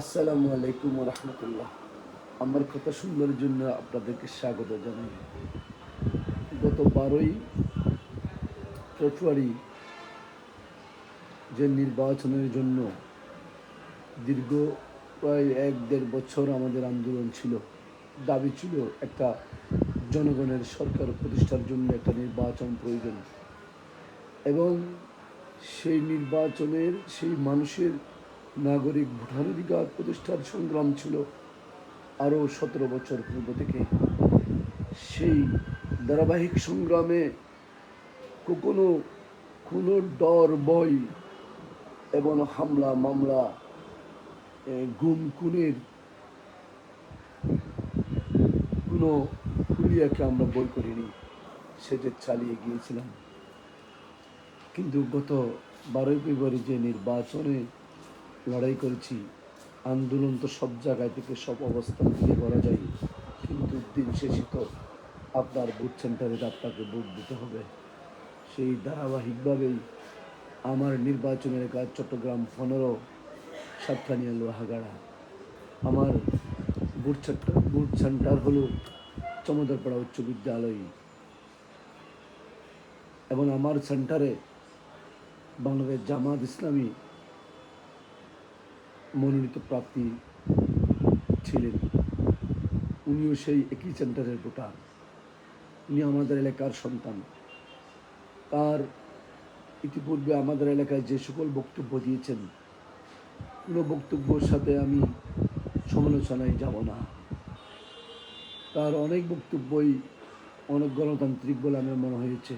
আসসালামু আলাইকুম রহমতুল্লাহ আমার কথা শুনবার জন্য আপনাদেরকে স্বাগত জানাই। গত বারোই ফেব্রুয়ারি যে নির্বাচনের জন্য দীর্ঘ প্রায় এক দেড় বছর আমাদের আন্দোলন ছিল, দাবি ছিল একটা জনগণের সরকার প্রতিষ্ঠার জন্য একটা নির্বাচন প্রয়োজন। এবং সেই নির্বাচনের সেই মানুষের নাগরিক ভোটাধিকার প্রতিষ্ঠার সংগ্রাম ছিল আরও সতেরো বছর পূর্ব থেকে। সেই ধারাবাহিক সংগ্রামে কখনো কোনো ডর, বই এবং হামলা, মামলা গুম, খুনের কোনো হুলিয়াকে আমরা বই করিনি সেটা চালিয়ে গিয়েছিলাম। কিন্তু গত বারোই ফেব্রুয়ারি যে নির্বাচনে লড়াই করেছি। আন্দোলন তো সব জায়গায় থেকে সব অবস্থান থেকে করা যায়। কিন্তু দিন শেষে তো আপনার বুথ সেন্টারে আপনাকে ভোট দিতে হবে। সেই ধারাবাহিকভাবেই আমার নির্বাচনের কাজ চট্টগ্রাম পনেরো সাতখানিয়া লোহাগাড়া আমার বুথ সেন্টার বুথ সেন্টার হলো চমদারপাড়া উচ্চ বিদ্যালয়। এবং আমার সেন্টারে বাংলাদেশ জামাত ইসলামী মনোনীত প্রাপ্তি ছিলেন। উনিও সেই একই সেন্টারের ভোটার। উনি আমাদের এলাকার সন্তান। তার ইতিপূর্বে আমাদের এলাকায় যে সকল বক্তব্য দিয়েছেন, কোনো বক্তব্যর সাথে আমি সমালোচনায় যাব না। তার অনেক বক্তব্যই অনেক গণতান্ত্রিক বলে আমার মনে হয়েছে।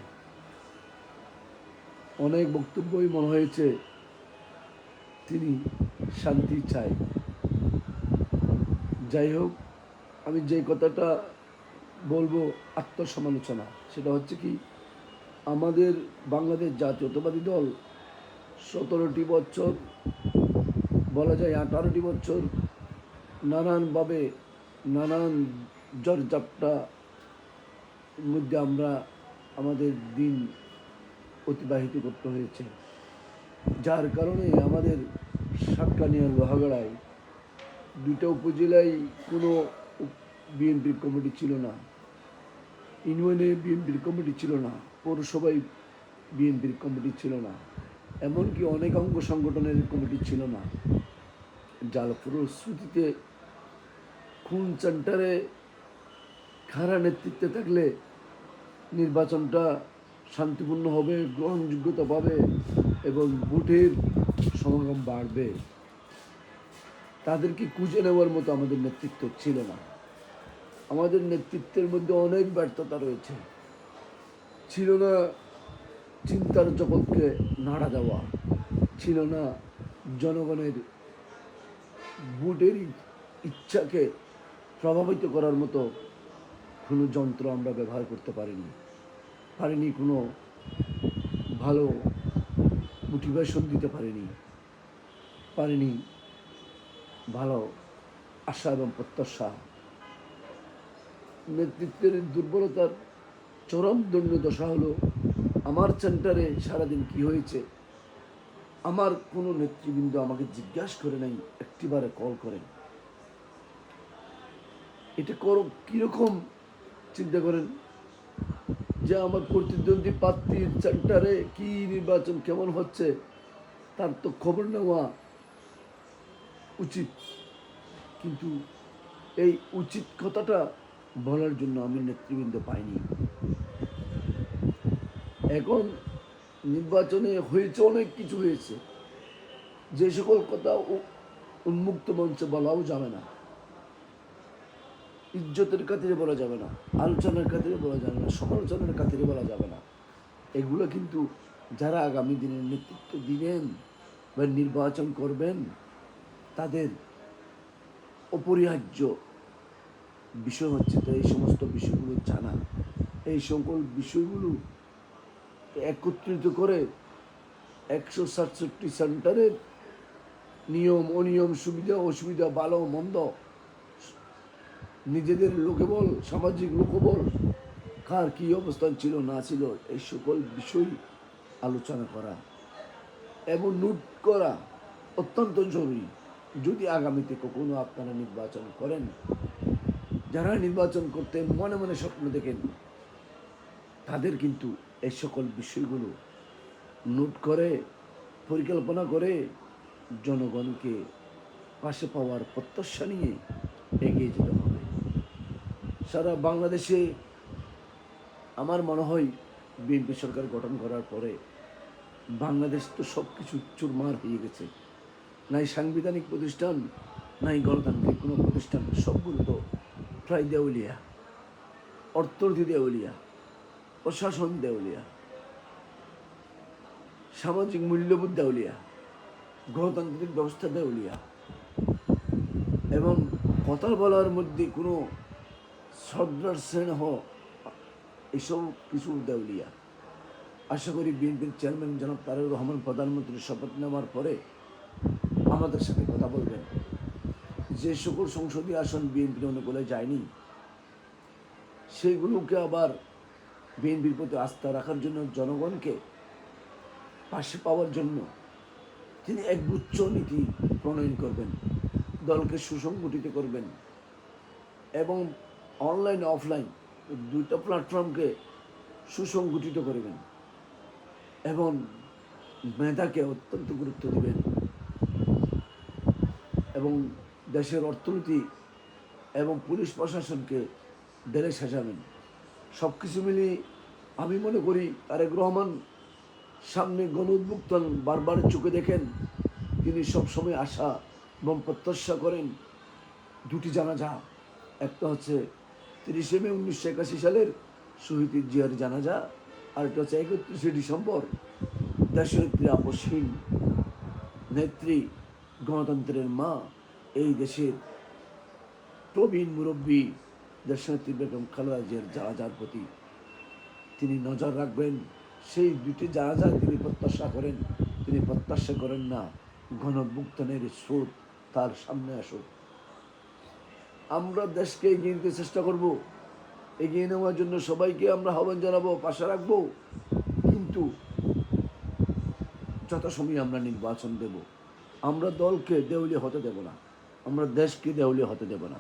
অনেক বক্তব্যই মনে হয়েছে তিনি শান্তি চাই। যাই হোক, আমি যে কথাটা বলব আত্মসমালোচনা, সেটা হচ্ছে কি, আমাদের বাংলাদেশ জাতীয়তাবাদী দল সতেরোটি বছর, বলা যায় আঠারোটি বছর, নানানভাবে নানান জরজাপটা মধ্যে আমরা আমাদের দিন অতিবাহিত করতে হয়েছে। যার কারণে আমাদের সাতকানিয়া লোহাগড়ায় দুইটা উপজেলায় কোনো বিএনপির কমিটি ছিল না। ইউনিয়নে বিএনপির কমিটি ছিল না, পৌরসভায় বিএনপির কমিটি ছিল না, এমনকি অনেক অঙ্গ সংগঠনের কমিটি ছিল না। যার ফলশ্রুতিতে খুন সেন্টারে খারা নেতৃত্বে থাকলে নির্বাচনটা শান্তিপূর্ণ হবে, গ্রহণযোগ্যতা পাবে এবং ভোটের সমাগম বাড়বে, তাদেরকে খুঁজে নেওয়ার মতো আমাদের নেতৃত্ব ছিল না। আমাদের নেতৃত্বের মধ্যে অনেক ব্যর্থতা রয়েছে। ছিল না চিন্তার জগৎকে নাড়া দেওয়া, ছিল না জনগণের ভোটের ইচ্ছাকে প্রভাবিত করার মতো কোনো যন্ত্র আমরা ব্যবহার করতে পারিনি। পারিনি কোনো ভালো মোটিভেশন দিতে পারিনি। পারিনি। ভালো আশা এবং প্রত্যাশা। নেতৃত্বের দুর্বলতার চরম দণ্ড দশা হলো, আমার সেন্টারে সারাদিন কি হয়েছে? আমার কোনো নেতৃবৃন্দ আমাকে জিজ্ঞাসা করে নাই, একটিবারে কল করেন। এটা করো, কীরকম চিন্তা করেন? যে আমার প্রতিদ্বন্দ্বী প্রার্থীর সেন্টারে কি নির্বাচন কেমন হচ্ছে, তার তো খবর নেওয়া উচিত। কিন্তু এই উচিত কথাটা বলার জন্য আমি নেতৃবৃন্দ পাইনি। এখন নির্বাচনে হয়েছে অনেক কিছু হয়েছে। যে সকল কথা উন্মুক্ত মঞ্চে বলাও যাবে না। ইজ্জতের খাতিরে বলা যাবে না। আলোচনার খাতিরে বলা যাবে না। সমালোচনার খাতিরে বলা যাবে না। এগুলো কিন্তু যারা আগামী দিনের নেতৃত্ব দিবেন বা নির্বাচন করবেন তাদের অপরিহার্য বিষয় হচ্ছে তো এই সমস্ত বিষয়গুলো জানা। এই সকল বিষয়গুলো একত্রিত করে একশো সাতষট্টি সেন্টারের নিয়ম, অনিয়ম, সুবিধা, অসুবিধা, ভালো, মন্দ, নিজেদের লোকবল, সামাজিক লোকবল, কার কী অবস্থান ছিল, না ছিল, এই সকল বিষয় আলোচনা করা এবং নোট করা অত্যন্ত জরুরি। যদি আগামীতে কখনো আপনারা নির্বাচন করেন, যারা নির্বাচন করতে মনে মনে স্বপ্ন দেখেন, তাদের কিন্তু এই সকল বিষয়গুলো নোট করে, পরিকল্পনা করে জনগণকে পাশে পাওয়ার প্রত্যাশা নিয়ে এগিয়ে যেতে হবে। সারা বাংলাদেশে আমার মনে হয় বিএনপি সরকার গঠন করার পরে বাংলাদেশ তো সব কিছু চুরমার হয়ে গেছে। নাই সাংবিধানিক প্রতিষ্ঠান, নাই গণতান্ত্রিক কোনো প্রতিষ্ঠান, সবগুলো তো প্রায় দেউলিয়া, অর্থনীতি দেউলিয়া, প্রশাসন দেউলিয়া, সামাজিক মূল্যবোধ দেউলিয়া, গণতান্ত্রিক ব্যবস্থা দেউলিয়া। এবং কথা বলার মধ্যে কোনো শ্রদ্ধার স্নেহ, এসব কিছু দেউলিয়া। আশা করি বিএনপির চেয়ারম্যান জনাব তারেক রহমান প্রধানমন্ত্রীর শপথ নেওয়ার পরে আমাদের সাথে কথা বলবেন। যে সকল সংসদীয় আসন বিএনপির অনুকূলে যায়নি সেইগুলোকে আবার বিএনপির প্রতি আস্থা রাখার জন্য জনগণকে পাশে পাওয়ার জন্য তিনি একগুচ্ছ নীতি প্রণয়ন করবেন, দলকে সুসংগঠিত করবেন এবং অনলাইন, অফলাইন দুইটা প্ল্যাটফর্মকে সুসংগঠিত করবেন এবং মেধাকে অত্যন্ত গুরুত্ব দিবেন। এবং দেশের অর্থনীতি এবং পুলিশ প্রশাসনকে দেড়ে সাজাবেন। সব কিছু মিলিয়ে আমি মনে করি তারেক রহমান সামনে গণ উদ্বুক্তন বারবার চোখে দেখেন। তিনি সবসময় আশা এবং প্রত্যাশা করেন, দুটি জানাজা, একটা হচ্ছে তিরিশে মে উনিশশো একাশি সালের শহীদ জিয়ার জানাজা আর একটা হচ্ছে একত্রিশে ডিসেম্বর দেশনেত্রী আপসহীন নেত্রী গণতন্ত্রের মা এই দেশের প্রবীণ মুরব্বী দেশনেত্রী বেগম খালেদা জিয়ার জানাজার প্রতি তিনি নজর রাখবেন। সেই দুটি জানাজা তিনি প্রত্যাশা করেন, তিনি প্রত্যাশা করেন না গণভুক্তনের স্রোত তার সামনে আসুক। আমরা দেশকে এগিয়ে নিতে চেষ্টা করব, এগিয়ে নেওয়ার জন্য সবাইকে আমরা আহ্বান জানাব, পাশে রাখব, কিন্তু যথাসময়ে আমরা নির্বাচন দেব আমরা দলকে দেউলিয়া হতে দেব না, আমরা দেশকে দেউলিয়া হতে দেব না।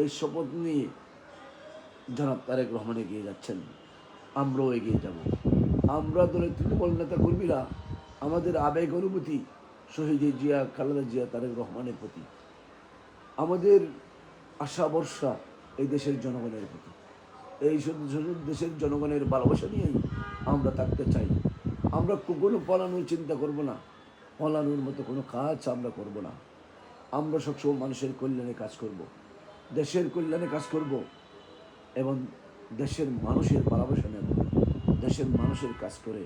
এই শপথ নিয়ে জনাব তারেক রহমান এগিয়ে যাচ্ছেন, আমরাও এগিয়ে যাব। আমরা দলের তৃণমূল নেতা কর্মীরা আমাদের আবেগ অনুভূতি, শহীদ জিয়া, খালেদা জিয়া, তারেক রহমানের প্রতি, আমাদের আশা বর্ষা এই দেশের জনগণের প্রতি। এই দেশের জনগণের ভালোবাসা নিয়েই আমরা থাকতে চাই। আমরা কখনো পলানোর চিন্তা করব না। পলানোর মতো কোনো কাজ আমরা করব না। আমরা সবসময় মানুষের কল্যাণে কাজ করব। দেশের কল্যাণে কাজ করব এবং দেশের মানুষের ভালোবাসা নেব। দেশের মানুষের কাজ করে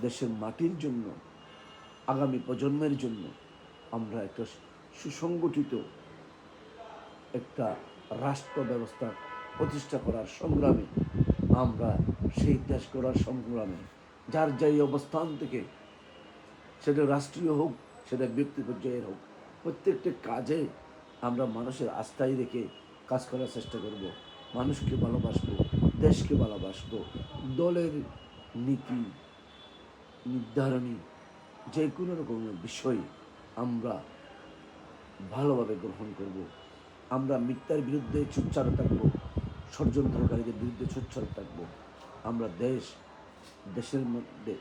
দেশের মাটির জন্য, আগামী প্রজন্মের জন্য আমরা একটা সুসংগঠিত একটা রাষ্ট্র ব্যবস্থা প্রতিষ্ঠা করার সংগ্রামে, আমরা সেই দেশ করার সংগ্রামে, যার যাই অবস্থান থেকে সেটা রাষ্ট্রীয় হোক, সেটা ব্যক্তি পর্যায়ের হোক, প্রত্যেকটি কাজে আমরা মানুষের আস্থায় রেখে কাজ করার চেষ্টা করব। মানুষকে ভালোবাসবো, দেশকে ভালোবাসবো, দলের নীতি, নির্ধারণী, যে কোনো রকমের বিষয় আমরা ভালোভাবে গ্রহণ করব। আমরা মিথ্যার বিরুদ্ধে সোচ্চার থাকব, ষড়যন্ত্রকারীদের বিরুদ্ধে সোচ্চার থাকব। আমরা দেশ, দেশের মধ্যে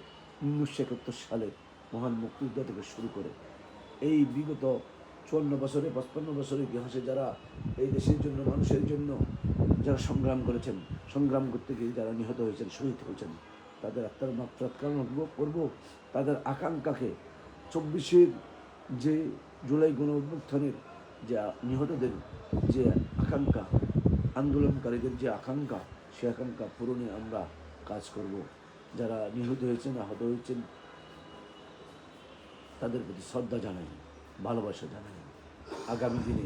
উনিশশো একাত্তর সালের মহান মুক্তিযুদ্ধ থেকে শুরু করে এই বিগত চুয়ান্ন বছরে, পঁচপান্ন বছরের ইতিহাসে যারা এই দেশের জন্য, মানুষের জন্য যারা সংগ্রাম করেছেন, সংগ্রাম করতে গিয়ে যারা নিহত হয়েছেন, শহীদ হয়েছেন, তাদের আত্মার মাত্রাত করব। তাদের আকাঙ্ক্ষাকে চব্বিশের যে জুলাই গণ অভ্যুত্থানের যে নিহতদের যে আকাঙ্ক্ষা, আন্দোলনকারীদের যে আকাঙ্ক্ষা, সে আকাঙ্ক্ষা পূরণে আমরা কাজ করব। যারা নিহত হয়েছেন, আহত হয়েছেন তাদের প্রতি শ্রদ্ধা জানাই, ভালোবাসা জানাই। আগামী দিনে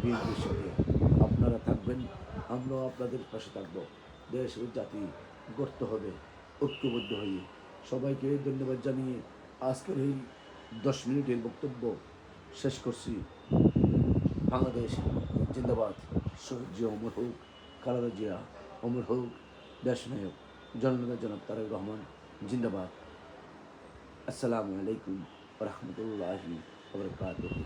বিএনপির সাথে আপনারা থাকবেন, আমরাও আপনাদের পাশে থাকব। দেশ ও জাতি গড়তে হবে, ঐক্যবদ্ধ হয়ে। সবাইকে ধন্যবাদ জানিয়ে আজকের এই দশ মিনিটের বক্তব্য শেষ করছি। বাংলাদেশ জিন্দাবাদ। শহীদ জিয়া অমর হোক খালেদা জিয়া অমর হোক, দেশনায়ক জননেতা জনাব তারেক রহমান, জিন্দাবাদ। আসসালামু আলাইকুম। রহমতুল্লাহি ওবরকাতুহ